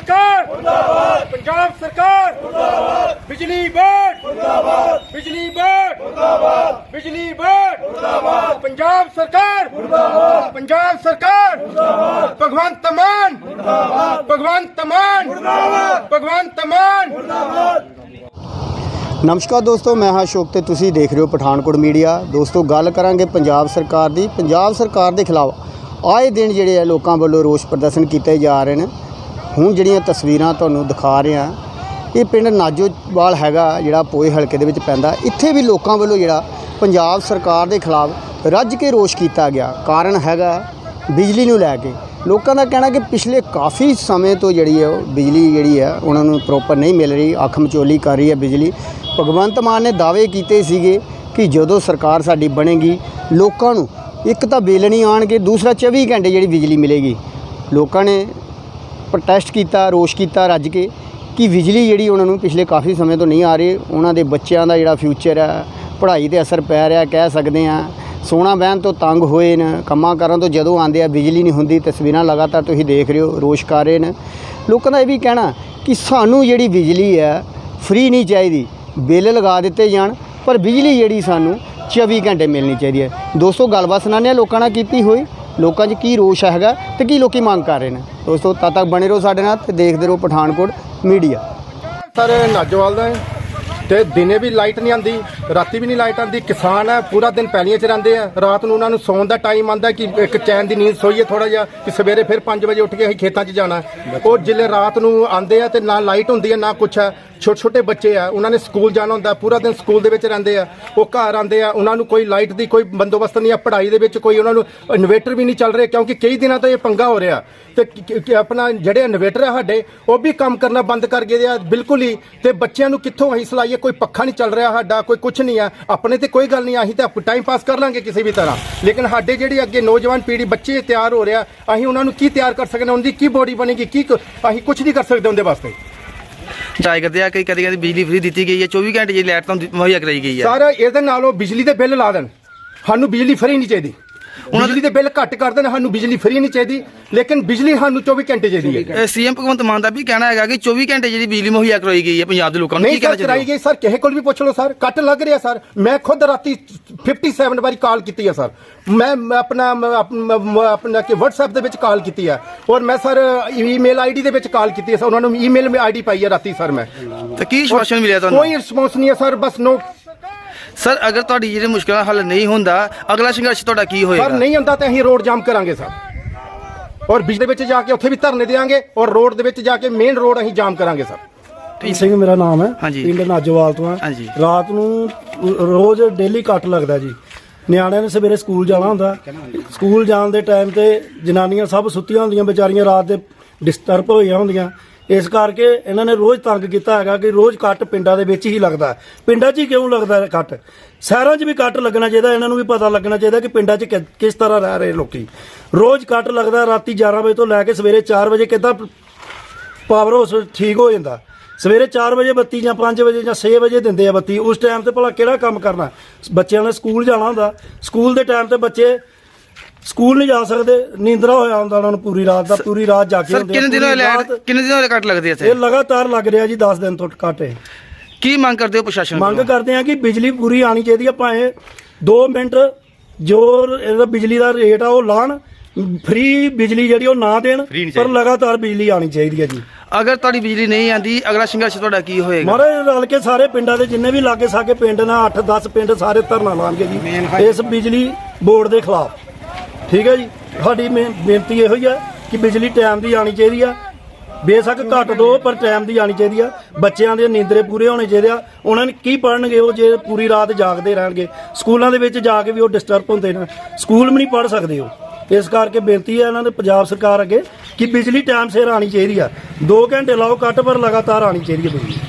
ਸਰਕਾਰ। ਮੁਰਦਾਬਾਦ ਪੰਜਾਬ ਸਰਕਾਰ। ਮੁਰਦਾਬਾਦ ਬਿਜਲੀ ਬੋਰਡ। ਮੁਰਦਾਬਾਦ ਬਿਜਲੀ ਬੋਰਡ। ਮੁਰਦਾਬਾਦ ਬਿਜਲੀ ਬੋਰਡ। ਮੁਰਦਾਬਾਦ ਪੰਜਾਬ ਸਰਕਾਰ। ਮੁਰਦਾਬਾਦ ਪੰਜਾਬ ਸਰਕਾਰ। ਮੁਰਦਾਬਾਦ ਭਗਵੰਤ ਮਾਨ। ਮੁਰਦਾਬਾਦ ਭਗਵੰਤ ਮਾਨ। ਮੁਰਦਾਬਾਦ ਭਗਵੰਤ ਮਾਨ। ਨਮਸਕਾਰ ਦੋਸਤੋ, ਮੈਂ ਹਾਂ ਅਸ਼ੋਕ ਤੇ ਤੁਸੀਂ ਦੇਖ ਰਹੇ ਹੋ ਪਠਾਨਕੋਟ ਮੀਡੀਆ। ਦੋਸਤੋ, ਗੱਲ ਕਰਾਂਗੇ ਪੰਜਾਬ ਸਰਕਾਰ ਦੀ। ਪੰਜਾਬ ਸਰਕਾਰ ਦੇ ਖਿਲਾਫ ਆਏ ਦਿਨ ਜਿਹੜੇ ਆ ਲੋਕਾਂ ਵੱਲੋਂ ਰੋਸ ਪ੍ਰਦਰਸ਼ਨ ਕੀਤੇ ਜਾ ਰਹੇ ਨੇ। ਹੁਣ ਜਿਹੜੀਆਂ ਤਸਵੀਰਾਂ ਤੁਹਾਨੂੰ ਦਿਖਾ ਰਿਹਾ, ਇਹ ਪਿੰਡ ਨਾਜੋਵਾਲ ਹੈਗਾ, ਜਿਹੜਾ ਪੋਏ ਹਲਕੇ ਦੇ ਵਿੱਚ ਪੈਂਦਾ। ਇੱਥੇ ਵੀ ਲੋਕਾਂ ਵੱਲੋਂ ਜਿਹੜਾ ਪੰਜਾਬ ਸਰਕਾਰ ਦੇ ਖਿਲਾਫ ਰੱਜ ਕੇ ਰੋਸ ਕੀਤਾ ਗਿਆ। ਕਾਰਨ ਹੈਗਾ ਬਿਜਲੀ ਨੂੰ ਲੈ ਕੇ। ਲੋਕਾਂ ਦਾ ਕਹਿਣਾ ਕਿ ਪਿਛਲੇ ਕਾਫੀ ਸਮੇਂ ਤੋਂ ਜਿਹੜੀ ਹੈ ਉਹ ਬਿਜਲੀ ਜਿਹੜੀ ਹੈ, ਉਹਨਾਂ ਨੂੰ ਪ੍ਰੋਪਰ ਨਹੀਂ ਮਿਲ ਰਹੀ, ਅੱਖ ਮਚੋਲੀ ਕਰ ਰਹੀ ਹੈ ਬਿਜਲੀ। ਭਗਵੰਤ ਮਾਨ ਨੇ ਦਾਅਵੇ ਕੀਤੇ ਸੀਗੇ ਕਿ ਜਦੋਂ ਸਰਕਾਰ ਸਾਡੀ ਬਣੇਗੀ, ਲੋਕਾਂ ਨੂੰ ਇੱਕ ਤਾਂ ਬਿੱਲ ਨਹੀਂ ਆਣਗੇ, ਦੂਸਰਾ 24 ਘੰਟੇ ਜਿਹੜੀ ਬਿਜਲੀ ਮਿਲੇਗੀ। ਲੋਕਾਂ ਨੇ ਪ੍ਰੋਟੈਸਟ ਕੀਤਾ, ਰੋਸ਼ ਕੀਤਾ, ਰੱਜ ਕੇ ਕਿ ਬਿਜਲੀ ਜਿਹੜੀ ਉਹਨਾਂ ਨੂੰ ਪਿਛਲੇ ਕਾਫੀ ਸਮੇਂ ਤੋਂ ਨਹੀਂ ਆ ਰਹੀ, ਉਹਨਾਂ ਦੇ ਬੱਚਿਆਂ ਦਾ ਜਿਹੜਾ ਫਿਊਚਰ ਹੈ, ਪੜ੍ਹਾਈ ਤੇ ਅਸਰ ਪੈ ਰਿਹਾ, ਕਹਿ ਸਕਦੇ ਆ ਸੋਨਾ ਬਹਿਣ ਤੋਂ ਤੰਗ ਹੋਏ ਨੇ, ਕੰਮਾਂ ਕਰਨ ਤੋਂ ਜਦੋਂ ਆਉਂਦੇ ਆ, ਬਿਜਲੀ ਨਹੀਂ ਹੁੰਦੀ, ਤਸਵੀਰਾਂ ਲਗਾਤਾਰ ਤੁਸੀਂ ਦੇਖ ਰਹੇ ਹੋ, ਰੋਸ਼ ਕਰ ਰਹੇ ਨੇ। ਲੋਕਾਂ ਦਾ ਇਹ ਵੀ ਕਹਿਣਾ ਕਿ ਸਾਨੂੰ ਜਿਹੜੀ ਬਿਜਲੀ ਹੈ ਫ੍ਰੀ ਨਹੀਂ ਚਾਹੀਦੀ, ਬਿੱਲ ਲਗਾ ਦਿੱਤੇ ਜਾਣ, ਪਰ ਬਿਜਲੀ ਜਿਹੜੀ ਸਾਨੂੰ 24 ਘੰਟੇ ਮਿਲਣੀ ਚਾਹੀਦੀ ਹੈ। ਦੋਸਤੋ, ਗੱਲਬਾਤ ਸੁਣਾਉਂਦੇ ਹਾਂ ਲੋਕਾਂ ਨਾਲ ਕੀਤੀ ਹੋਈ। ਲੋਕਾਂ 'ਚ ਕੀ ਰੋਸ਼ ਹੈਗਾ ਤੇ ਕੀ ਲੋਕੀ ਮੰਗ ਕਰ ਰਹੇ ਨੇ। ਦੋਸਤੋ, ਤਦ ਤੱਕ ਬਣੇ ਰਹੋ ਸਾਡੇ ਨਾਲ ਤੇ ਦੇਖਦੇ ਰਹੋ ਪਠਾਨਕੋਟ ਮੀਡੀਆ। ਸਰ ਨਾਜੋਵਾਲ ਦਾ ਹੈ। ਤੇ ਦਿਨੇ ਵੀ ਲਾਈਟ ਨਹੀਂ ਆਂਦੀ ਰਾਤੀ ਵੀ ਨਹੀਂ ਲਾਈਟ ਆਂਦੀ ਕਿਸਾਨ ਹੈ, ਪੂਰਾ ਦਿਨ ਪੈਲੀਆਂ 'ਚ ਰਹਿੰਦੇ ਆ। ਰਾਤ ਨੂੰ ਉਹਨਾਂ ਨੂੰ ਸੌਣ ਦਾ ਟਾਈਮ ਆਂਦਾ ਕਿ ਇੱਕ ਚੈਨ ਦੀ ਨੀਂਦ ਸੋਈਏ ਥੋੜਾ ਜਿਹਾ ਕਿ ਸਵੇਰੇ ਫਿਰ 5 ਵਜੇ ਉੱਠ ਕੇ ਅਸੀਂ ਖੇਤਾਂ 'ਚ ਜਾਣਾ। ਉਹ ਜਿੱਲੇ ਰਾਤ ਨੂੰ ਆਂਦੇ ਆ ਤੇ ਨਾ ਲਾਈਟ ਹੁੰਦੀ ਹੈ, ਨਾ ਕੁਛ ਹੈ। ਛੋਟੇ ਛੋਟੇ ਬੱਚੇ ਆ, ਉਹਨਾਂ ਨੇ ਸਕੂਲ ਜਾਣਾ ਹੁੰਦਾ, ਪੂਰਾ ਦਿਨ ਸਕੂਲ ਦੇ ਵਿੱਚ ਰਹਿੰਦੇ ਆ। ਉਹ ਘਰ ਆਂਦੇ ਆ, ਉਹਨਾਂ ਨੂੰ ਕੋਈ ਲਾਈਟ ਦੀ ਕੋਈ ਬੰਦੋਬਸਤ ਨਹੀਂ ਆ, ਪੜ੍ਹਾਈ ਦੇ ਵਿੱਚ ਕੋਈ ਉਹਨਾਂ ਨੂੰ ਇਨਵੇਟਰ ਵੀ ਨਹੀਂ ਚੱਲ ਰਿਹਾ, ਕਿਉਂਕਿ ਕਈ ਦਿਨਾਂ ਤੋਂ ਇਹ ਪੰਗਾ ਹੋ ਰਿਹਾ। ਤੇ ਆਪਣਾ ਜਿਹੜੇ ਇਨਵੇਟਰ ਆ ਸਾਡੇ, ਉਹ ਵੀ ਕੰਮ ਕਰਨਾ ਬੰਦ ਕਰ ਗਏ ਆ, ਬਿਲਕੁਲ ਹੀ। ਤੇ ਬੱਚਿਆਂ ਨੂੰ ਕਿੱਥੋਂ ਅਸੀਂ ਸਲਾਈਏ? ਕੋਈ ਪੱਖਾ ਨਹੀਂ ਚੱਲ ਰਿਹਾ ਸਾਡਾ ਕੋਈ ਕੁਝ ਨਹੀਂ ਆ। ਆਪਣੇ ਤੇ ਕੋਈ ਗੱਲ ਨਹੀਂ ਅਸੀਂ ਤਾਂ ਟਾਈਮ ਪਾਸ ਕਰ ਲਾਂਗੇ ਕਿਸੇ ਵੀ ਤਰ੍ਹਾਂ। ਲੇਕਿਨ ਸਾਡੇ ਜਿਹੜੀ ਅੱਗੇ ਨੌਜਵਾਨ ਪੀੜ੍ਹੀ ਬੱਚੇ ਤਿਆਰ ਹੋ ਰਿਹਾ ਅਸੀਂ ਉਹਨਾਂ ਨੂੰ ਕੀ ਤਿਆਰ ਕਰ ਸਕਦੇ ਹਾਂ? ਉਹਦੀ ਕੀ ਬੋਡੀ ਬਣੇਗੀ? ਕੀ ਅਸੀਂ ਕੁਝ ਨਹੀਂ ਕਰ ਸਕਦੇ ਉਹਦੇ ਵਾਸਤੇ। ਟਰਾਈ ਕਰਦੇ ਆ ਕਈ ਕਦੀ ਕਦੀ ਬਿਜਲੀ ਫ੍ਰੀ ਦਿੱਤੀ ਗਈ ਹੈ 24 ਘੰਟੇ ਦੀ ਲਾਈਟ ਤਾਂ ਮੁਹੱਈਆ ਕਰਾਈ ਗਈ ਹੈ। ਸਰ ਇਹਦੇ ਨਾਲੋਂ ਬਿਜਲੀ ਦੇ ਬਿੱਲ ਲਾ ਦੇਣ। ਸਾਨੂੰ ਬਿਜਲੀ ਫਰੀ ਨਹੀਂ ਚਾਹੀਦੀ। ਬਿਜਲੀ ਦੇ ਬਿੱਲ ਘੱਟ ਕਰ ਦੇਣ ਸਾਨੂੰ ਬਿਜਲੀ ਫਰੀ ਨਹੀਂ ਚਾਹੀਦੀ ਲੇਕਿਨ ਬਿਜਲੀ ਸਾਨੂੰ 24 ਘੰਟੇ ਚਾਹੀਦੀ ਹੈ। ਸੀਐਮ ਭਗਵੰਤ ਮਾਨ ਦਾ ਵੀ ਕਹਿਣਾ ਹੈਗਾ ਕਿ 24 ਘੰਟੇ ਜਿਹੜੀ ਬਿਜਲੀ ਮੁਹੱਈਆ ਕਰਾਈ ਗਈ ਹੈ ਪੰਜਾਬ ਦੇ ਲੋਕਾਂ ਨੂੰ ਕੀ ਨਹੀਂ ਕਹਿਣਾ ਸਰ ਕਰਾਈ ਚਾਹੀਦਾ ਗਈ ਸਰ ਕਿਸੇ ਕੋਲ ਵੀ ਪੁੱਛ ਲਓ ਸਰ ਕੱਟ ਲੱਗ ਰਿਹਾ ਸਰ। ਮੈਂ ਖੁਦ ਰਾਤੀ 57 ਵਾਰੀ ਕਾਲ ਕੀਤੀ ਹੈ ਸਰ। ਮੈਂ ਮੈਂ ਆਪਣਾ ਮੈਂ ਆਪਣਾ ਮੈਂ ਆਪਣਾ ਕਿ WhatsApp ਦੇ ਵਿੱਚ ਕਾਲ ਕੀਤੀ ਹੈ। ਔਰ ਮੈਂ ਸਰ ਈਮੇਲ ਆਈਡੀ ਦੇ ਵਿੱਚ ਕਾਲ ਕੀਤੀ ਹੈ ਸਰ। ਉਹਨਾਂ ਨੂੰ ਈਮੇਲ ਆਈਡੀ ਪਾਈ ਹੈ ਰਾਤੀ ਸਰ ਮੈਂ। ਤੇ ਕੀ ਸ਼ਵਾਸ਼ਨ ਮਿਲਿਆ ਤੁਹਾਨੂੰ? ਕੋਈ ਰਿਸਪੌਂਸ ਨਹੀਂ ਹੈ ਸਰ ਬਸ ਨੋ ਸਰ ਅਗਰ ਤੁਹਾਡੀ ਜਿਹੜੀ ਮੁਸ਼ਕਲਾਂ ਦਾ ਹੱਲ ਨਹੀਂ ਹੁੰਦਾ ਅਗਲਾ ਸੰਘਰਸ਼ ਤੁਹਾਡਾ ਕੀ ਸਰ ਹੋਏਗਾ ਨਹੀਂ ਹੁੰਦਾ ਤਾਂ ਅਸੀਂ ਰੋਡ ਜਾਮ ਕਰਾਂਗੇ ਸਰ। ਔਰ ਬਿਜਲੀ ਦੇ ਵਿੱਚ ਜਾ ਕੇ ਉੱਥੇ ਵੀ ਧਰਨੇ ਦੇਵਾਂਗੇ ਔਰ ਰੋਡ ਦੇ ਵਿੱਚ ਜਾ ਕੇ ਮੇਨ ਰੋਡ ਅਸੀਂ ਜਾਮ ਕਰਾਂਗੇ ਸਰ। ਪ੍ਰੀਤ ਸਿੰਘ ਮੇਰਾ ਨਾਮ ਹੈ। ਹਾਂਜੀ। ਪਿੰਡ ਨਾਜੋਵਾਲ ਤੋਂ ਹਾਂਜੀ। ਹੈ ਰਾਤ ਨੂੰ ਰੋਜ਼ ਡੇਲੀ ਕੱਟ ਲੱਗਦਾ ਜੀ। ਨਿਆਣਿਆਂ ਨੇ ਸਵੇਰੇ ਸਕੂਲ ਜਾਣਾ ਹੁੰਦਾ। ਸਕੂਲ ਜਾਣ ਦੇ ਟਾਈਮ ਤੇ ਜਨਾਨੀਆਂ ਸਭ ਸੁੱਤੀਆਂ ਹੁੰਦੀਆਂ ਵਿਚਾਰੀਆਂ ਰਾਤ ਦੇ ਡਿਸਟਰਬ ਹੋਈਆਂ ਹੁੰਦੀਆਂ। ਇਸ ਕਰਕੇ ਇਹਨਾਂ ਨੇ ਰੋਜ਼ ਤੰਗ ਕੀਤਾ ਹੈਗਾ ਕਿ ਰੋਜ਼ ਕੱਟ ਪਿੰਡਾਂ ਦੇ ਵਿੱਚ ਹੀ ਲੱਗਦਾ ਪਿੰਡਾਂ 'ਚ ਹੀ ਕਿਉਂ ਲੱਗਦਾ ਕੱਟ? ਸ਼ਹਿਰਾਂ 'ਚ ਵੀ ਕੱਟ ਲੱਗਣਾ ਚਾਹੀਦਾ, ਇਹਨਾਂ ਨੂੰ ਵੀ ਪਤਾ ਲੱਗਣਾ ਚਾਹੀਦਾ ਕਿ ਪਿੰਡਾਂ 'ਚ ਕਿ- ਕਿਸ ਤਰ੍ਹਾਂ ਰਹਿ ਰਹੇ ਲੋਕੀ। ਰੋਜ਼ ਕੱਟ ਲੱਗਦਾ, ਰਾਤੀ 11 ਵਜੇ ਤੋਂ ਲੈ ਕੇ ਸਵੇਰੇ 4 ਵਜੇ ਕਿੱਦਾਂ ਪਾਵਰ ਹਾਊਸ ਠੀਕ ਹੋ ਜਾਂਦਾ। ਸਵੇਰੇ 4 ਵਜੇ ਬੱਤੀ ਜਾਂ 5 ਵਜੇ ਜਾਂ 6 ਵਜੇ ਦਿੰਦੇ ਆ ਬੱਤੀ। ਉਸ ਟਾਈਮ ਤੇ ਭਲਾ ਕਿਹੜਾ ਕੰਮ ਕਰਨਾ? ਬੱਚਿਆਂ ਨੇ ਸਕੂਲ ਜਾਣਾ ਹੁੰਦਾ। ਸਕੂਲ ਦੇ ਟਾਈਮ ਤੇ ਬੱਚੇ ਸਕੂਲ ਨਹੀਂ ਜਾ ਸਕਦੇ ਨੀਂਦਰਾ ਹੋਇਆ ਹੁੰਦਾ ਉਹਨਾਂ ਨੂੰ ਪੂਰੀ ਰਾਤ ਦਾ ਪੂਰੀ ਰਾਤ ਜਾਗੇ ਸਰ ਹੁੰਦੇ ਆ, ਕਿੰਨੇ ਦਿਨੋਂ ਪੂਰੀ ਲਾਈਟ ਰਾਤ ਕਿੰਨੇ ਦਿਨੋਂ ਕੱਟ ਲੱਗਦੇ ਇੱਥੇ? ਇਹ ਲਗਾਤਾਰ ਲੱਗ ਰਿਹਾ ਜੀ 10 ਦਿਨ ਤੋਂ ਘੱਟ ਹੈ ਕੀ ਮੰਗ ਕਰਦੇ ਹੋ ਪ੍ਰਸ਼ਾਸਨ ਮੰਗ ਕੋਲੋਂ? ਕਰਦੇ ਆ ਕਿ ਬਿਜਲੀ ਪੂਰੀ ਆਣੀ ਚਾਹੀਦੀ ਆ ਭਾਵੇਂ 2 ਮਿੰਟ ਜੋ ਇਹਦਾ ਬਿਜਲੀ ਦਾ ਰੇਟ ਆ ਉਹ ਲਾਣ ਫ੍ਰੀ ਬਿਜਲੀ ਜਿਹੜੀ ਉਹ ਨਾ ਦੇਣ ਪਰ ਲਗਾਤਾਰ ਬਿਜਲੀ ਆਣੀ ਚਾਹੀਦੀ ਹੈ ਜੀ। ਅਗਰ ਤੁਹਾਡੀ ਬਿਜਲੀ ਨਹੀਂ ਆਂਦੀ ਅਗਲਾ ਸੰਘਰਸ਼ ਤੁਹਾਡਾ ਕੀ ਹੋਏਗਾ? ਮਹਾਰਾਜ ਰਲ ਕੇ ਸਾਰੇ ਪਿੰਡਾਂ ਦੇ ਜਿੰਨੇ ਵੀ ਲਾਗੇ ਸਾਗੇ ਪਿੰਡ ਨਾ 8-10 ਪਿੰਡ ਸਾਰੇ ਧਰਨਾ ਲਾਣਗੇ ਜੀ। ਇਸ ਬਿਜਲੀ ਬੋਰਡ ਦੇ ਖਿਲਾਫ। ਠੀਕ ਹੈ ਜੀ। ਸਾਡੀ ਬੇ- ਬੇਨਤੀ ਇਹੋ ਹੀ ਹੈ ਕਿ ਬਿਜਲੀ ਟਾਈਮ ਦੀ ਆਣੀ ਚਾਹੀਦੀ ਆ। ਬੇਸ਼ੱਕ ਘੱਟ ਦੋ, ਪਰ ਟਾਈਮ ਦੀ ਆਣੀ ਚਾਹੀਦੀ ਆ। ਬੱਚਿਆਂ ਦੇ ਨੀਂਦਰੇ ਪੂਰੇ ਹੋਣੇ ਚਾਹੀਦੇ ਆ। ਉਹਨਾਂ ਨੇ ਕੀ ਪੜਨਗੇ ਉਹ ਜੇ ਪੂਰੀ ਰਾਤ ਜਾਗਦੇ ਰਹਿਣਗੇ। ਸਕੂਲਾਂ ਦੇ ਵਿੱਚ ਜਾ ਕੇ ਵੀ ਉਹ ਡਿਸਟਰਬ ਹੁੰਦੇ ਨੇ। ਸਕੂਲ ਵੀ ਨਹੀਂ ਪੜ ਸਕਦੇ ਉਹ। ਇਸ ਕਰਕੇ ਬੇਨਤੀ ਹੈ ਇਹਨਾਂ ਦੇ ਪੰਜਾਬ ਸਰਕਾਰ ਅੱਗੇ ਕਿ ਬਿਜਲੀ ਟਾਈਮ ਸਿਰ ਆਣੀ ਚਾਹੀਦੀ ਆ। 2 ਘੰਟੇ ਲਾਓ ਕੱਟ ਪਰ ਲਗਾਤਾਰ ਆਣੀ ਚਾਹੀਦੀ ਹੈ ਬਿਜਲੀ।